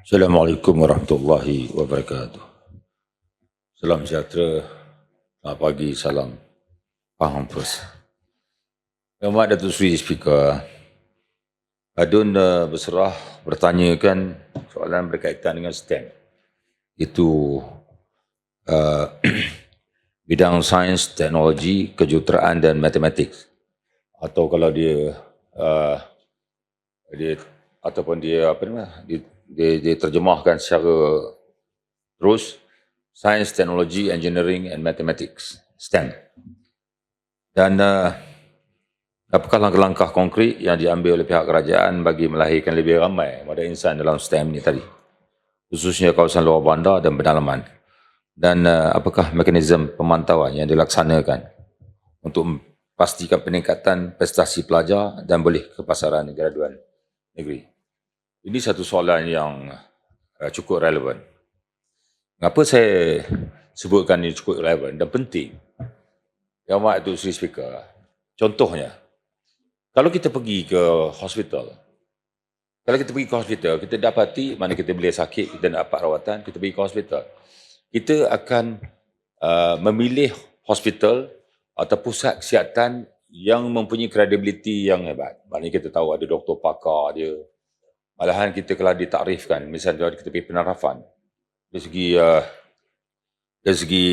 Assalamualaikum warahmatullahi wabarakatuh. Salam sejahtera, selamat pagi, salam faham first. Yang Amat Datuk Seri Speaker, Adun uh, berserah bertanyakan soalan berkaitan dengan STEM. Itu uh, bidang sains, teknologi, kejuruteraan dan matematik. Atau kalau dia uh, dia ataupun dia apa nama dia, dia, dia terjemahkan secara terus Science, Technology, Engineering and Mathematics STEM. Dan uh, apakah langkah-langkah konkret yang diambil oleh pihak kerajaan bagi melahirkan lebih ramai pada insan dalam STEM ni tadi? Khususnya kawasan luar bandar dan pedalaman. Dan uh, apakah mekanisme pemantauan yang dilaksanakan untuk memastikan peningkatan prestasi pelajar dan boleh ke pasaran graduan negeri? Ini satu soalan yang uh, cukup relevan. Mengapa saya sebutkan ini cukup relevan dan penting? Yang Amat Datuk Seri Speaker, contohnya, kalau kita pergi ke hospital, kalau kita pergi ke hospital, kita dapati mana kita boleh sakit, kita dapat rawatan, kita pergi ke hospital. Kita akan uh, memilih hospital atau pusat kesihatan yang mempunyai kredibiliti yang hebat. Maknanya kita tahu ada doktor pakar dia, Malahan kita kalau ditakrifkan, misalnya kita pergi penarafan, dari segi uh, dari segi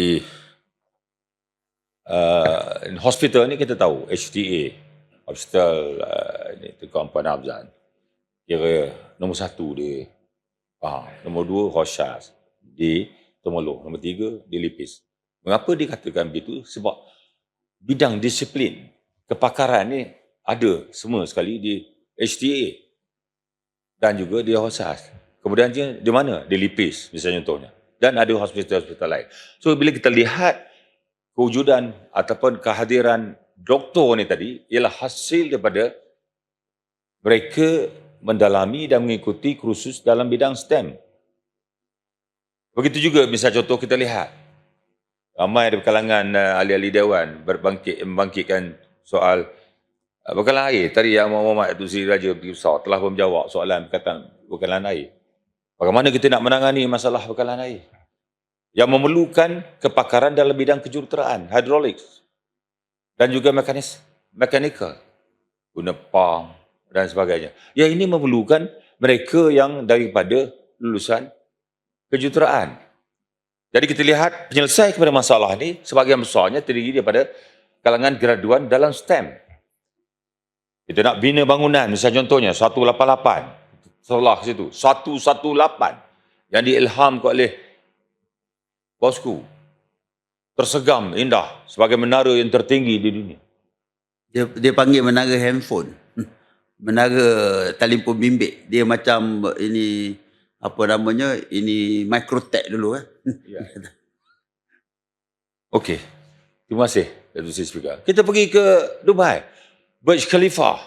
uh, hospital ni kita tahu HTA, hospital uh, ni Tukang Puan Abzan. Kira nombor satu dia, ah, nombor dua Roshas, di Tomolo, nombor tiga di Lipis. Mengapa dikatakan begitu? Sebab bidang disiplin kepakaran ni ada semua sekali di HTA dan juga di Hosas. Kemudian dia di mana? Di Lipis misalnya contohnya. Dan ada hospital-hospital lain. So bila kita lihat kewujudan ataupun kehadiran doktor ni tadi ialah hasil daripada mereka mendalami dan mengikuti kursus dalam bidang STEM. Begitu juga misalnya contoh kita lihat ramai dari kalangan uh, ahli-ahli dewan berbangkit membangkitkan soal bekalan air, tadi yang Muhammad Datuk Seri Raja Besar telah menjawab soalan berkaitan bekalan air. Bagaimana kita nak menangani masalah bekalan air? Yang memerlukan kepakaran dalam bidang kejuruteraan, hidrolik dan juga mekanis, mekanikal, guna pam dan sebagainya. Yang ini memerlukan mereka yang daripada lulusan kejuruteraan. Jadi kita lihat penyelesaian kepada masalah ini sebagian besarnya terdiri daripada kalangan graduan dalam STEM. Kita nak bina bangunan, misalnya contohnya 188. Sebelah situ, 118 yang diilhamkan oleh bosku. Tersegam, indah, sebagai menara yang tertinggi di dunia. Dia, dia panggil menara handphone. Menara telefon bimbit. Dia macam ini apa namanya? Ini microtech dulu eh. Ya. Okey. Terima kasih Datuk Seri Speaker. Kita pergi ke Dubai. Burj Khalifa.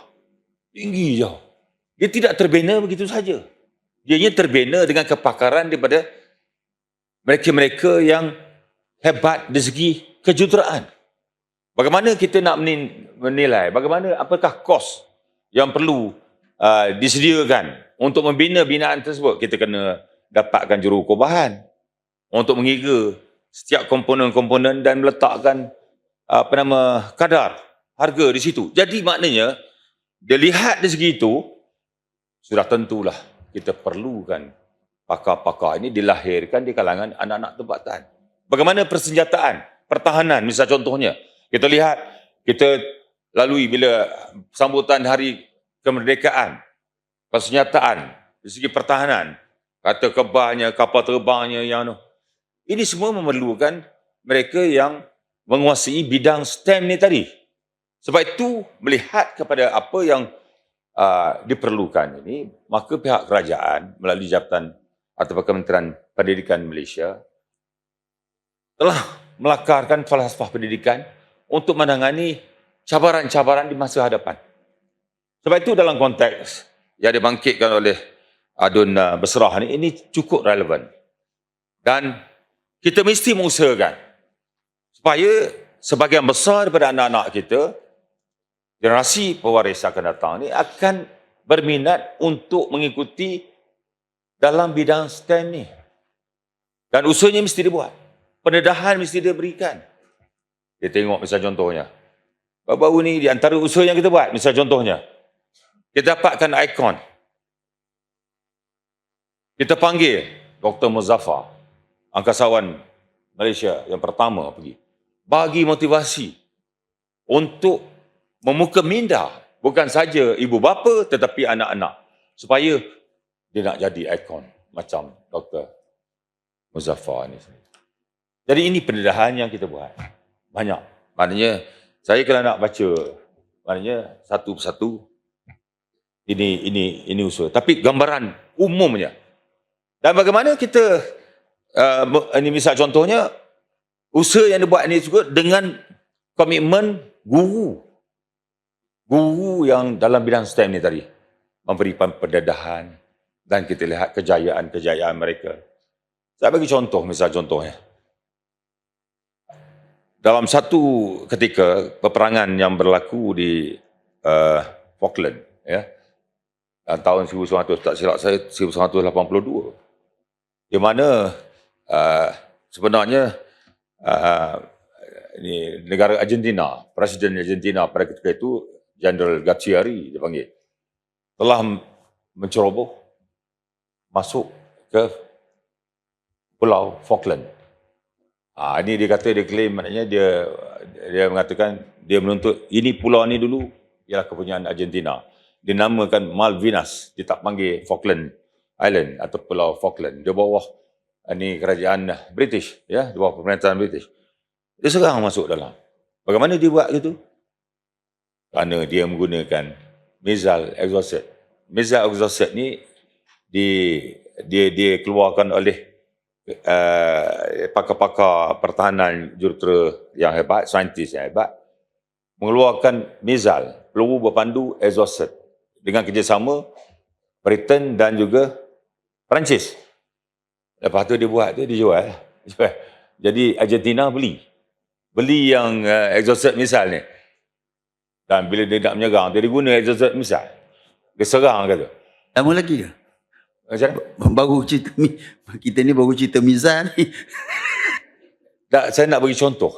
Tinggi jauh. Dia tidak terbina begitu saja. Dia hanya terbina dengan kepakaran daripada mereka-mereka yang hebat dari segi kejuruteraan. Bagaimana kita nak menilai, bagaimana apakah kos yang perlu uh, disediakan untuk membina binaan tersebut? Kita kena dapatkan jurukubahan untuk mengira setiap komponen-komponen dan meletakkan apa nama kadar harga di situ. Jadi maknanya, dia lihat dari segi itu, sudah tentulah kita perlukan pakar-pakar ini dilahirkan di kalangan anak-anak tempatan. Bagaimana persenjataan, pertahanan, misal contohnya. Kita lihat, kita lalui bila sambutan hari kemerdekaan, persenjataan, di segi pertahanan, kata kebahnya, kapal terbangnya, yang no. ini semua memerlukan mereka yang menguasai bidang STEM ni tadi. Sebab itu melihat kepada apa yang uh, diperlukan ini, maka pihak kerajaan melalui Jabatan atau Kementerian Pendidikan Malaysia telah melakarkan falsafah pendidikan untuk menangani cabaran-cabaran di masa hadapan. Sebab itu dalam konteks yang dibangkitkan oleh Adun uh, Berserah ini, ini cukup relevan. Dan kita mesti mengusahakan supaya sebagian besar daripada anak-anak kita generasi pewaris akan datang ni akan berminat untuk mengikuti dalam bidang STEM ni. Dan usahanya mesti dibuat. Pendedahan mesti dia berikan. Dia tengok misal contohnya. Baru-baru ni di antara usaha yang kita buat, misal contohnya. Kita dapatkan ikon. Kita panggil Dr. Muzaffar, angkasawan Malaysia yang pertama pergi. Bagi motivasi untuk memuka minda bukan saja ibu bapa tetapi anak-anak supaya dia nak jadi ikon macam Dr. Muzaffar ni. Jadi ini pendedahan yang kita buat. Banyak. Maknanya saya kalau nak baca maknanya satu persatu ini ini ini usul. Tapi gambaran umumnya. Dan bagaimana kita uh, ini misal contohnya usaha yang dibuat ini juga dengan komitmen guru. Guru yang dalam bidang STEM ni tadi memberikan pendedahan dan kita lihat kejayaan-kejayaan mereka. Saya bagi contoh, misal contohnya. Dalam satu ketika peperangan yang berlaku di uh, Falkland, ya, dalam tahun 1900, tak silap saya, 1982, di mana uh, sebenarnya uh, ini negara Argentina, Presiden Argentina pada ketika itu, General Gacciari dipanggil, telah menceroboh masuk ke Pulau Falkland. Ha, ini dia kata dia claim maknanya dia dia mengatakan dia menuntut ini pulau ni dulu ialah kepunyaan Argentina. Dinamakan Malvinas, dia tak panggil Falkland Island atau Pulau Falkland. Dia bawah ini kerajaan British ya, di bawah pemerintahan British. Dia serang masuk dalam. Bagaimana dia buat gitu? Kerana dia menggunakan missile exhausted. Missile exhausted ni di dia dia keluarkan oleh uh, pakar-pakar pertahanan jurutera yang hebat, saintis yang hebat, mengeluarkan mizal, peluru berpandu exhausted dengan kerjasama Britain dan juga Perancis. Lepas tu dia buat tu, dia jual. Jadi Argentina beli. Beli yang uh, exhausted misal ni. Dan bila dia nak menyerang, dia guna exhausted misal. Dia serang kata. Lama lagi ke? Macam mana? Baru cerita mi- kita ni baru cerita Mizan ni. Tak, saya nak bagi contoh.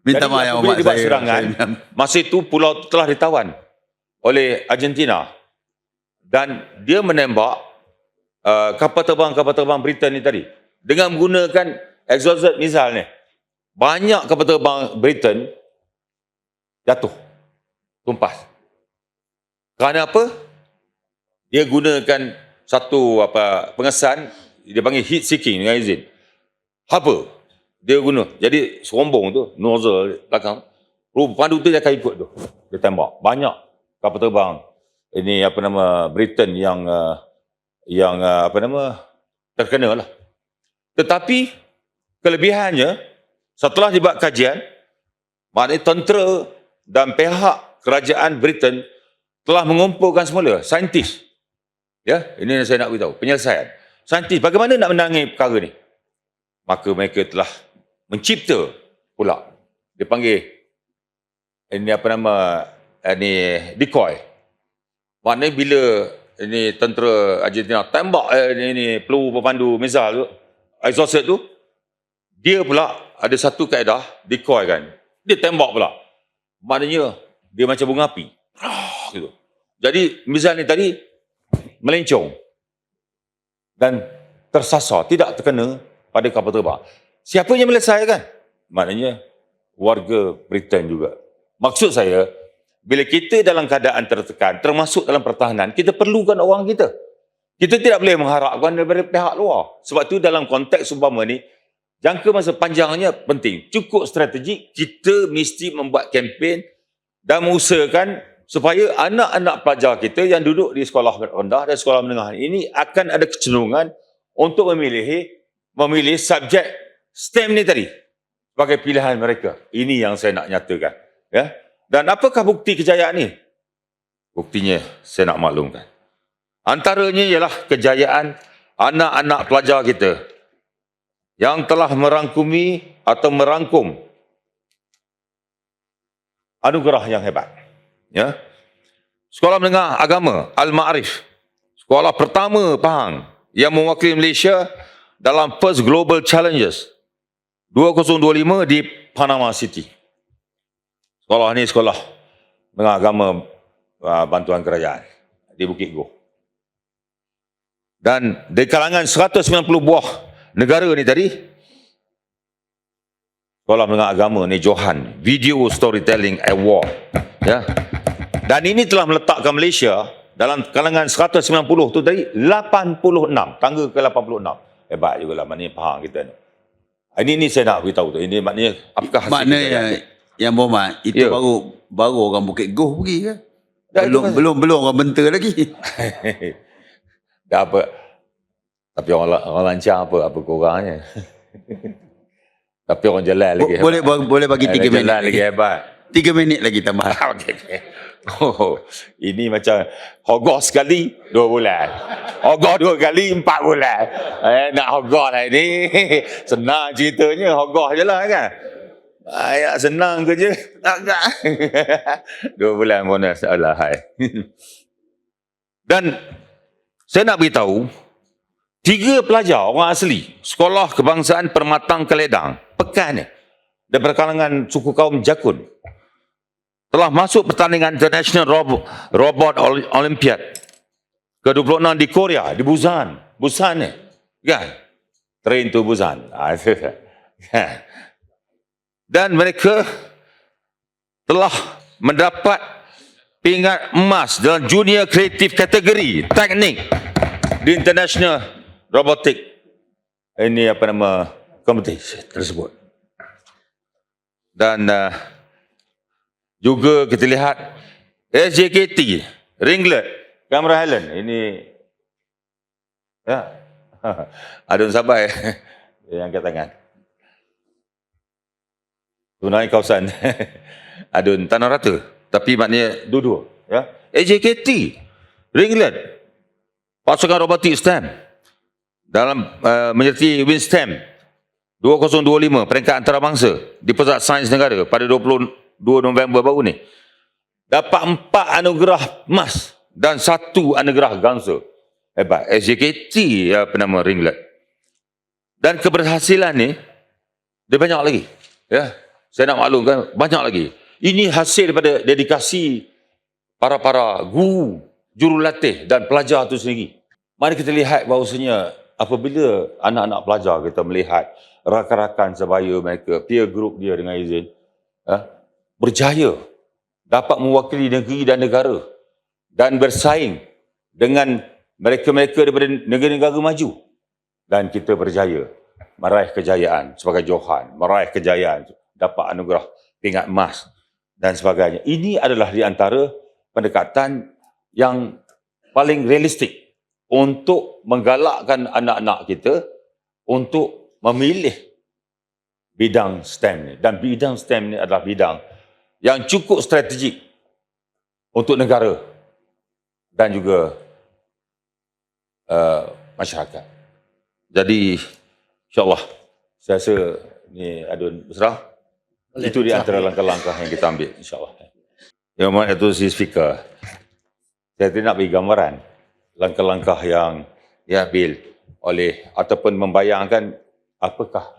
Minta maaf yang saya. serangan, saya- masa itu pulau itu telah ditawan oleh Argentina. Dan dia menembak uh, kapal terbang-kapal terbang Britain ni tadi. Dengan menggunakan exhausted missile ni. Banyak kapal terbang Britain jatuh. Tumpas. Kerana apa? Dia gunakan satu apa pengesan dia panggil heat seeking dengan izin. Apa? Dia guna. Jadi serombong tu, nozzle belakang. Pandu tu dia akan ikut tu. Dia tembak. Banyak kapal terbang. Ini apa nama Britain yang uh, yang uh, apa nama terkena lah. Tetapi kelebihannya setelah dibuat kajian maknanya tentera dan pihak kerajaan Britain telah mengumpulkan semula saintis. Ya, ini yang saya nak beritahu. Penyelesaian. Saintis bagaimana nak menangani perkara ni? Maka mereka telah mencipta pula. Dia panggil ini apa nama ini decoy. Maknanya bila ini tentera Argentina tembak eh, ini, ini peluru berpandu missile tu, exhausted tu, dia pula ada satu kaedah decoy kan. Dia tembak pula. Maknanya dia macam bunga api. Ah, gitu. Jadi ni tadi melencong dan tersasar, tidak terkena pada kapal terbang. Siapa yang menyelesaikan? Maknanya warga Britain juga. Maksud saya, bila kita dalam keadaan tertekan, termasuk dalam pertahanan, kita perlukan orang kita. Kita tidak boleh mengharapkan daripada pihak luar. Sebab tu dalam konteks umpama ni, jangka masa panjangnya penting. Cukup strategik, kita mesti membuat kempen dan mengusahakan supaya anak-anak pelajar kita yang duduk di sekolah rendah dan sekolah menengah ini akan ada kecenderungan untuk memilih memilih subjek STEM ni tadi sebagai pilihan mereka. Ini yang saya nak nyatakan. Ya. Dan apakah bukti kejayaan ni? Buktinya saya nak maklumkan. Antaranya ialah kejayaan anak-anak pelajar kita yang telah merangkumi atau merangkum anugerah yang hebat. Ya. Sekolah menengah agama Al-Ma'arif. Sekolah pertama Pahang yang mewakili Malaysia dalam First Global Challenges 2025 di Panama City. Sekolah ni sekolah dengan agama uh, bantuan kerajaan di Bukit Go. Dan di kalangan 190 buah negara ni tadi, Sekolah Menengah Agama ni Johan. Video Storytelling Award ya. Dan ini telah meletakkan Malaysia dalam kalangan 190 tu tadi 86 tangga ke 86 hebat juga lah maknanya. Faham kita ni? Ini ni saya nak beritahu tu. Ini maknanya apakah hasil Makna kita yang yang yang Muhammad itu Ya. baru baru orang Bukit Goh pergi kan. Dah, belum itu belum belum orang benta lagi. dah apa? Tapi orang, orang lancar apa? Apa kurangnya tapi orang jalan lagi Bo- boleh hebat. boleh bagi 3 Jalan minit lagi lagi. hebat 3 minit lagi tambah. Okey, okey. Oh, ini macam hogor sekali dua bulan. Hogor dua kali empat bulan. Eh, nak hogor lah ini. Senang ceritanya hogor je lah kan. Ayat senang kerja. Agak. dua bulan bonus. Alah, hai. Dan saya nak beritahu, tiga pelajar orang asli Sekolah Kebangsaan Permatang Keledang, Pekan ni, daripada kalangan suku kaum Jakun, telah masuk pertandingan International Rob- Robot Ol- Olympiad ke-26 di Korea, di Busan. Busan ni. Kan? Train to Busan. Kan? Dan mereka telah mendapat pingat emas dalam junior kreatif kategori teknik di International Robotic ini apa nama kompetisi tersebut. Dan uh, juga kita lihat SJKT, Ringlet, Kamera Highland. Ini ya. Adun Sabai yang angkat tangan. Tunai kawasan Adun Tanah Rata. Tapi maknanya dua-dua. Ya. SJKT, Ringlet, pasukan robotik STEM dalam uh, menyertai WinSTEM 2025 peringkat antarabangsa di Pusat Sains Negara pada 22 November baru ni dapat empat anugerah emas dan satu anugerah gangsa. Hebat. SJKT apa nama ringlet. Dan keberhasilan ni dia banyak lagi. Ya. Saya nak maklumkan banyak lagi. Ini hasil daripada dedikasi para-para guru, jurulatih dan pelajar itu sendiri. Mari kita lihat bahawasanya apabila anak-anak pelajar kita melihat rakan-rakan sebaya mereka, peer group dia dengan izin, eh, berjaya dapat mewakili negeri dan negara dan bersaing dengan mereka-mereka daripada negara-negara maju dan kita berjaya meraih kejayaan sebagai Johan, meraih kejayaan dapat anugerah pingat emas dan sebagainya. Ini adalah di antara pendekatan yang paling realistik untuk menggalakkan anak-anak kita untuk memilih bidang STEM ni. Dan bidang STEM ni adalah bidang yang cukup strategik untuk negara dan juga uh, masyarakat. Jadi insyaAllah saya rasa ni adun berserah. Boleh. Itu di antara langkah-langkah yang kita ambil insyaAllah. Yang Muhammad Datuk Seri Speaker, saya tidak nak bagi gambaran langkah-langkah yang diambil oleh ataupun membayangkan apakah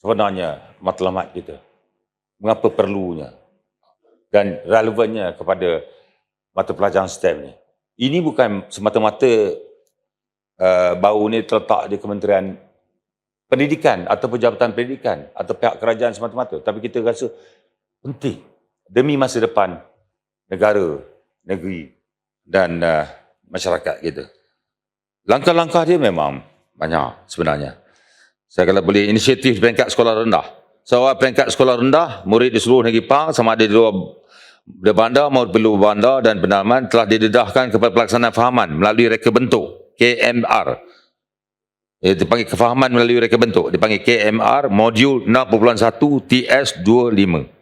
sebenarnya matlamat kita. Mengapa perlunya dan relevannya kepada mata pelajaran STEM ni. Ini bukan semata-mata uh, bau ni terletak di Kementerian Pendidikan atau Jabatan Pendidikan atau pihak kerajaan semata-mata. Tapi kita rasa penting demi masa depan negara, negeri dan uh, masyarakat kita. Langkah-langkah dia memang banyak sebenarnya. Saya kalau boleh inisiatif peringkat sekolah rendah. Soal peringkat sekolah rendah, murid di seluruh negeri Pang sama ada di luar di bandar maupun di luar bandar dan pendalaman telah didedahkan kepada pelaksanaan fahaman melalui reka bentuk KMR. Eh, dipanggil kefahaman melalui reka bentuk. Dipanggil KMR modul 6.1 TS25.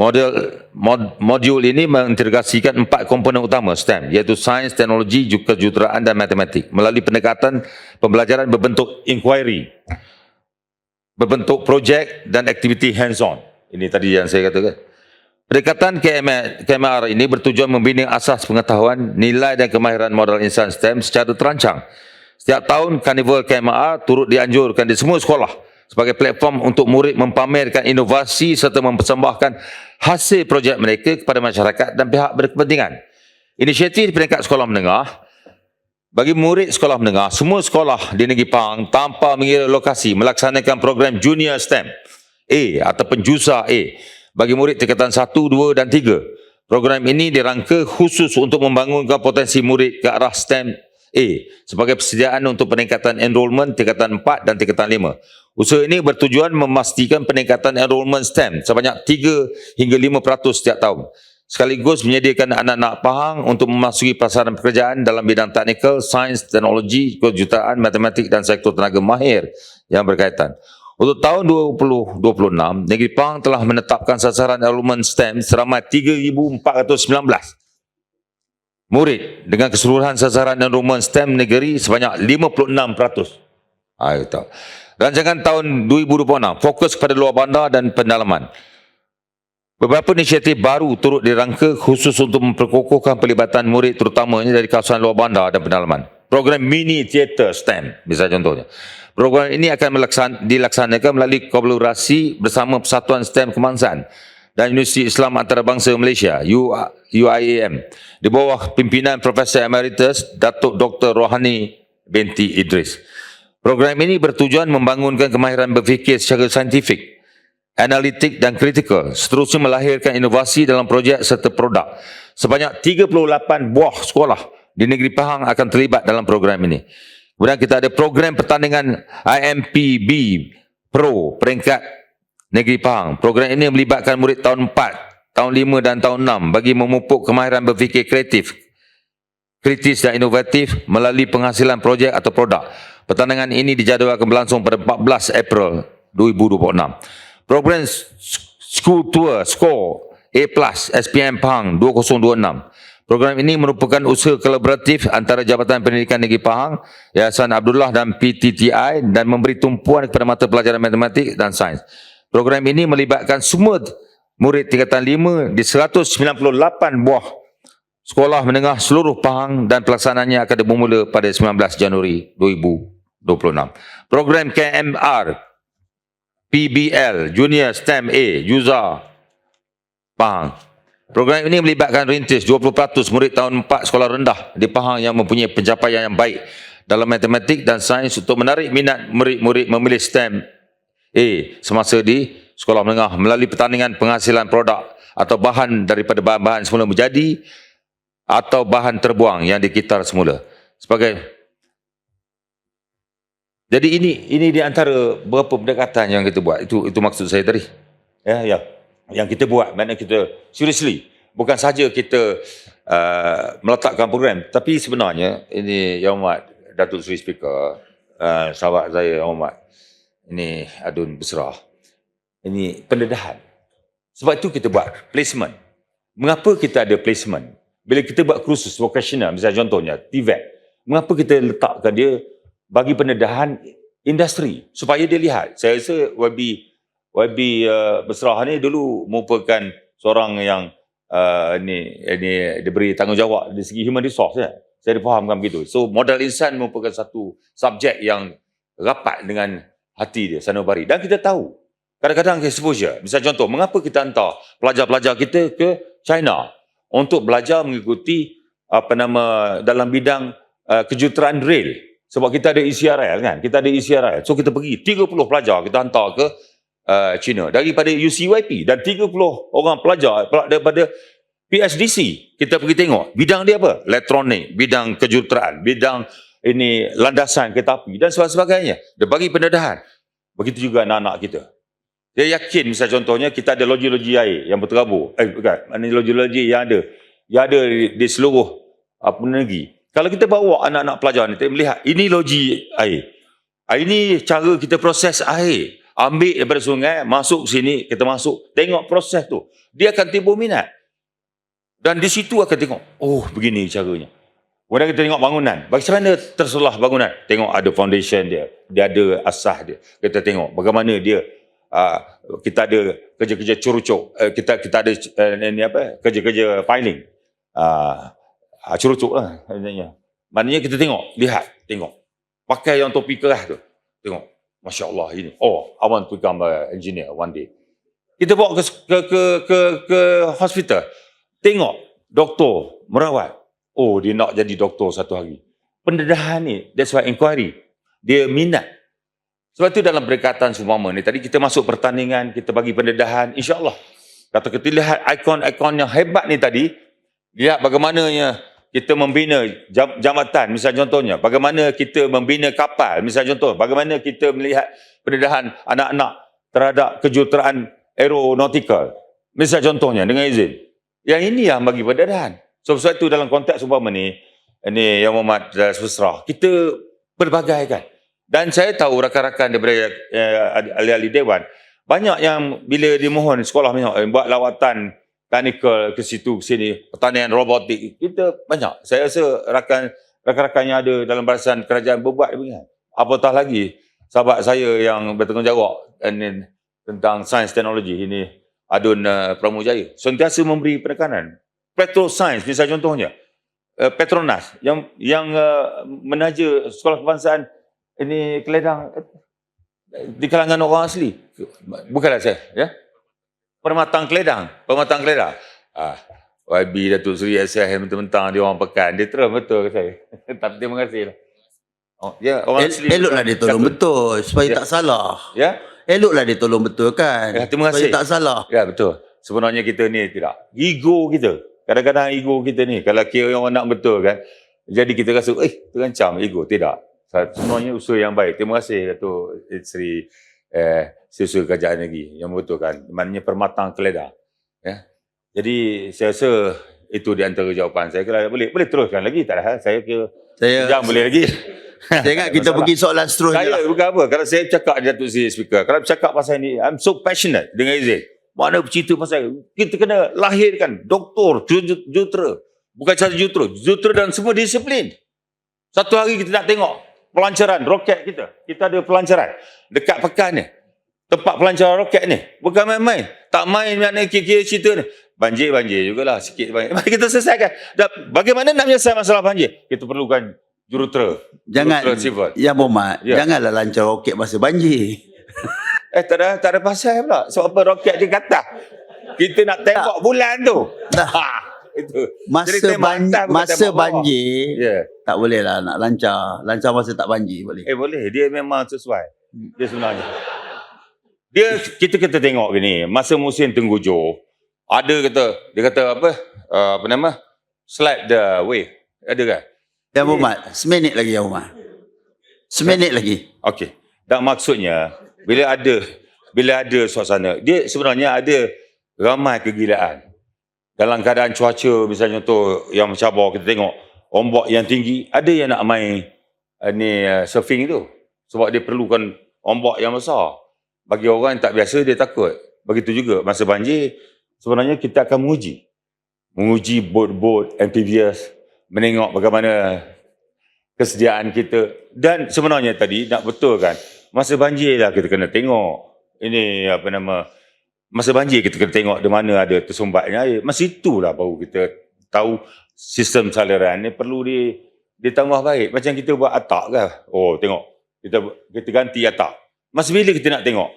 Model mod, modul ini mengintegrasikan empat komponen utama STEM iaitu sains, teknologi, kejuruteraan dan matematik melalui pendekatan pembelajaran berbentuk inquiry, berbentuk projek dan aktiviti hands-on. Ini tadi yang saya katakan. Pendekatan KMR, KMR ini bertujuan membina asas pengetahuan, nilai dan kemahiran modal insan STEM secara terancang Setiap tahun Carnival KMR turut dianjurkan di semua sekolah sebagai platform untuk murid mempamerkan inovasi serta mempersembahkan hasil projek mereka kepada masyarakat dan pihak berkepentingan. Inisiatif di peringkat sekolah menengah bagi murid sekolah menengah, semua sekolah di Negeri Pahang tanpa mengira lokasi melaksanakan program Junior STEM A ataupun JUSA A bagi murid tingkatan 1, 2 dan 3. Program ini dirangka khusus untuk membangunkan potensi murid ke arah STEM A sebagai persediaan untuk peningkatan enrolment tingkatan 4 dan tingkatan 5. Usaha ini bertujuan memastikan peningkatan enrolment STEM sebanyak 3 hingga 5% setiap tahun. Sekaligus menyediakan anak-anak Pahang untuk memasuki pasaran pekerjaan dalam bidang teknikal, sains, teknologi, kejuruteraan, matematik dan sektor tenaga mahir yang berkaitan. Untuk tahun 2026, Negeri Pahang telah menetapkan sasaran enrolment STEM seramai 3,419 murid dengan keseluruhan sasaran enrolment STEM negeri sebanyak 56%. Ayo tahu. Rancangan tahun 2026 fokus kepada luar bandar dan pendalaman. Beberapa inisiatif baru turut dirangka khusus untuk memperkokohkan pelibatan murid terutamanya dari kawasan luar bandar dan pendalaman. Program mini theater STEM, misalnya contohnya. Program ini akan dilaksanakan melalui kolaborasi bersama Persatuan STEM Kebangsaan dan Universiti Islam Antarabangsa Malaysia UIAM di bawah pimpinan Profesor Emeritus Datuk Dr. Rohani binti Idris. Program ini bertujuan membangunkan kemahiran berfikir secara saintifik, analitik dan kritikal, seterusnya melahirkan inovasi dalam projek serta produk. Sebanyak 38 buah sekolah di negeri Pahang akan terlibat dalam program ini. Kemudian kita ada program pertandingan IMPB Pro peringkat negeri Pahang. Program ini melibatkan murid tahun 4, tahun 5 dan tahun 6 bagi memupuk kemahiran berfikir kreatif, kritis dan inovatif melalui penghasilan projek atau produk. Pertandingan ini dijadualkan berlangsung pada 14 April 2026. Program School Tour Score A Plus SPM Pahang 2026. Program ini merupakan usaha kolaboratif antara Jabatan Pendidikan Negeri Pahang, Yayasan Abdullah dan PTTI dan memberi tumpuan kepada mata pelajaran matematik dan sains. Program ini melibatkan semua murid tingkatan 5 di 198 buah sekolah menengah seluruh Pahang dan pelaksanaannya akan bermula pada 19 Januari 2026. Program KMR PBL Junior STEM A Yuza Pahang. Program ini melibatkan rintis 20% murid tahun 4 sekolah rendah di Pahang yang mempunyai pencapaian yang baik dalam matematik dan sains untuk menarik minat murid-murid memilih STEM A semasa di sekolah menengah melalui pertandingan penghasilan produk atau bahan daripada bahan-bahan semula menjadi atau bahan terbuang yang dikitar semula. Sebagai jadi ini ini di antara beberapa pendekatan yang kita buat. Itu itu maksud saya tadi. Ya, ya. Yang kita buat, maknanya kita seriously. Bukan saja kita uh, meletakkan program, tapi sebenarnya ini Yang Amat Datuk Seri Speaker, uh, sahabat saya Yang ini Adun Besrah. Ini pendedahan. Sebab itu kita buat placement. Mengapa kita ada placement? Bila kita buat kursus vocational, misalnya contohnya TVET, mengapa kita letakkan dia bagi pendedahan industri supaya dia lihat. Saya rasa YB YB uh, Besrah ni dulu merupakan seorang yang uh, ni ini diberi tanggungjawab dari segi human resource ya. Saya difahamkan begitu. So modal insan merupakan satu subjek yang rapat dengan hati dia sanubari dan kita tahu kadang-kadang exposure. Misal contoh, mengapa kita hantar pelajar-pelajar kita ke China untuk belajar mengikuti apa nama dalam bidang uh, kejuruteraan rail sebab kita ada ECRL kan, kita ada ECRL. So kita pergi 30 pelajar kita hantar ke uh, China daripada UCYP dan 30 orang pelajar daripada PSDC. Kita pergi tengok bidang dia apa? Elektronik, bidang kejuruteraan, bidang ini landasan kereta api dan sebagainya. Dia bagi pendedahan. Begitu juga anak-anak kita. Dia yakin misal contohnya kita ada logi-logi air yang berterabur. Eh bukan, mana logi-logi yang ada yang ada di, di seluruh apa negeri. Kalau kita bawa anak-anak pelajar ni, kita melihat ini logi air. Ini cara kita proses air. Ambil daripada sungai, masuk sini, kita masuk. Tengok proses tu. Dia akan timbul minat. Dan di situ akan tengok, oh begini caranya. Kemudian kita tengok bangunan. Bagaimana terselah bangunan? Tengok ada foundation dia. Dia ada asas dia. Kita tengok bagaimana dia uh, kita ada kerja-kerja curucuk. Uh, kita kita ada uh, ni apa? Kerja-kerja piling. Uh, curucuk lah maknanya. Maknanya kita tengok, lihat, tengok. pakai yang topi keras tu. Tengok, Masya Allah ini. Oh, I want to become a engineer one day. Kita bawa ke, ke, ke, ke, ke hospital. Tengok, doktor, merawat. Oh, dia nak jadi doktor satu hari. Pendedahan ni, that's why inquiry. Dia minat. Sebab tu dalam perikatan seumpama ni, tadi kita masuk pertandingan, kita bagi pendedahan, insyaAllah. Kata kita lihat ikon-ikon yang hebat ni tadi, lihat bagaimananya kita membina jam, jambatan, misal contohnya. Bagaimana kita membina kapal, misal contoh. Bagaimana kita melihat pendedahan anak-anak terhadap kejuruteraan aeronautikal. Misal contohnya, dengan izin. Yang ini yang bagi pendedahan. So, sebab itu dalam konteks umpama ni, ini Yang Muhammad uh, Susrah, kita pelbagai kan. Dan saya tahu rakan-rakan daripada uh, ahli-ahli Dewan, banyak yang bila dimohon sekolah banyak eh, buat lawatan teknikal ke situ ke sini, pertanian robotik, kita banyak. Saya rasa rakan rakan-rakan yang ada dalam barisan kerajaan berbuat begini. Apatah lagi sahabat saya yang bertanggungjawab ini, tentang sains teknologi ini Adun uh, Pramujaya sentiasa memberi penekanan. Petro Science misalnya contohnya uh, Petronas yang yang uh, menaja sekolah kebangsaan ini keledang uh, di kalangan orang asli. Bukanlah saya, ya. Permatang Keledang, Permatang Keledang. Ah, YB Datuk Seri SIH mentang-mentang dia orang pekan. Dia terus betul ke saya. Tapi terima kasih lah. Oh, ya, orang El, asli. eloklah dia tolong Satu. betul supaya Ya. tak salah. Ya? Eloklah dia tolong betul kan. Ya, terima kasih. Supaya tak salah. Ya, betul. Sebenarnya kita ni tidak. Ego kita. Kadang-kadang ego kita ni. Kalau kira orang nak betul kan. Jadi kita rasa, eh, terancam ego. Tidak. Sebenarnya usaha yang baik. Terima kasih Datuk Seri eh, Siswa Kerajaan Negeri yang membetulkan. Maknanya permatang keledar. Ya. Jadi saya rasa itu di antara jawapan saya. Kalau boleh, boleh teruskan lagi. Tak ada hal. Saya kira Saya jam boleh lagi. saya ingat kita pergi soalan seterusnya Saya lah. bukan apa. Kalau saya cakap di Datuk Seri Speaker, kalau bercakap pasal ni, I'm so passionate dengan izin. Mana bercerita pasal kita kena lahirkan doktor, ju- ju- jutera. Bukan sahaja jutera, jutera dan semua disiplin. Satu hari kita nak tengok pelancaran roket kita. Kita ada pelancaran dekat pekan ni. Tempat pelancaran roket ni. Bukan main-main. Tak main nak kira-kira cerita ni. Banjir-banjir jugalah. Sikit banjir. Mari kita selesaikan. Dan bagaimana nak menyelesaikan masalah banjir? Kita perlukan jurutera. Jangan Jurutera civil. Ya Muhammad, Ya. janganlah lancar roket masa banjir. Eh tak ada tak ada pasal pula. Sebab apa roket dia kata. Kita nak tembak bulan tu. Dah. Ha, itu. Masa Jadi bukan masa banjir. Yeah. tak boleh lah nak lancar. Lancar masa tak banjir boleh. Eh boleh. Dia memang sesuai. Dia sebenarnya. Dia kita kita tengok gini, masa musim tenggujo, ada kata dia kata apa? Uh, apa nama? Slide the wave. Ada kan? Ya Muhammad, seminit lagi ya Muhammad. Seminit lagi. Okey. Dan maksudnya bila ada bila ada suasana, dia sebenarnya ada ramai kegilaan. Dalam keadaan cuaca misalnya contoh yang mencabar kita tengok ombak yang tinggi, ada yang nak main uh, ni uh, surfing tu. Sebab dia perlukan ombak yang besar. Bagi orang yang tak biasa dia takut. Begitu juga masa banjir sebenarnya kita akan menguji. Menguji bot-bot amphibious, menengok bagaimana kesediaan kita dan sebenarnya tadi nak betulkan masa banjir lah kita kena tengok. Ini apa nama masa banjir kita kena tengok di mana ada tersumbatnya air. Masa itulah baru kita tahu sistem saluran ni perlu di ditambah baik. Macam kita buat atak kan oh tengok. Kita kita ganti atak masa bila kita nak tengok?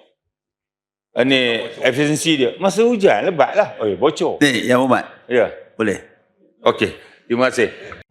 Ini efisiensi dia. Masa hujan lebat lah. Oh bocor. Ni ya Muhammad, ya. Boleh. okey. Terima kasih